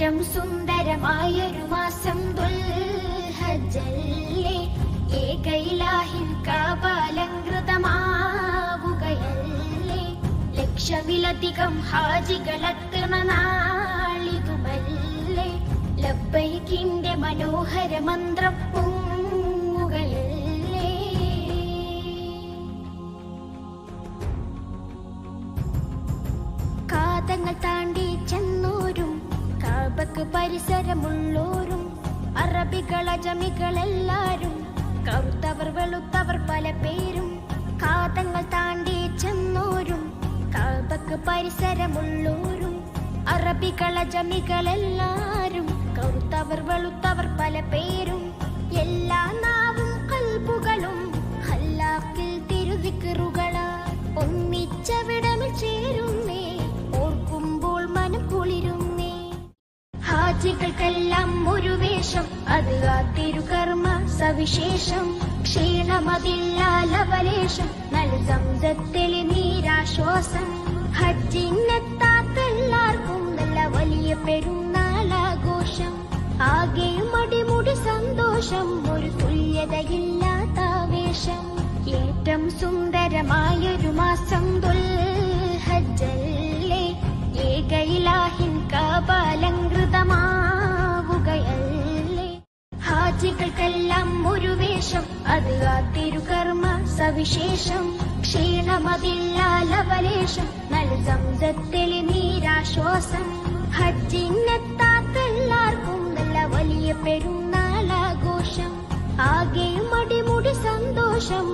ഏറ്റവും സുന്ദരമായൊരു മാസം ദുൽഹജ്ജല്ലേ? ഏകയിലാഹിൻ കാപാലങ്കൃതമാവുകയല്ലേ ലക്ഷമിലധികം ഹാജികളെത്തണ നാളിതുമല്ലേ ലബൈക്കിന്റെ മനോഹര മന്ത്രം കാതങ്ങൾ താണ കാബക്ക് പരിസരമുള്ളോരും അറബികൾ അജമികളെല്ലാരും കറുത്തവർ വെളുത്തവർ പല പേരും കാതങ്ങൾ താണ്ടി ചെന്നോരും കാബക്ക് പരിസരമുള്ളോരും അറബികൾ അജമികളെല്ലാരും കറുത്തവർ വെളുത്തവർ പല പേരും എല്ലാ ഹാജികൾക്കെല്ലാം ഒരു വേഷം. അത് ആ തിരുകർമ്മ സവിശേഷം. ക്ഷീണമതില്ല ലവലേശം നല്ല സംസത്തിലെ നീരാശ്വാസം. ഹജ്ജിനെത്താത്തെല്ലാവർക്കും നല്ല വലിയ പെരുന്നാളാഘോഷം ആകെയും അടിമുടി സന്തോഷം. ഒരു തുല്യതയില്ലാത്ത ആവേശം. ഏറ്റം സുന്ദരമായൊരു ഹാജികൾക്കെല്ലാം ഒരു വേഷം. അത് ആ തിരുകർമ്മ സവിശേഷം. ക്ഷീണമതില്ല ലവലേശം നല്ല സംസത്തിലെ നീരാശ്വാസം ഹജ്ജിനെത്താത്തെല്ലാവർക്കും നല്ല വലിയ പെരുന്നാളാഘോഷം ആകെയും അടിമുടി സന്തോഷം.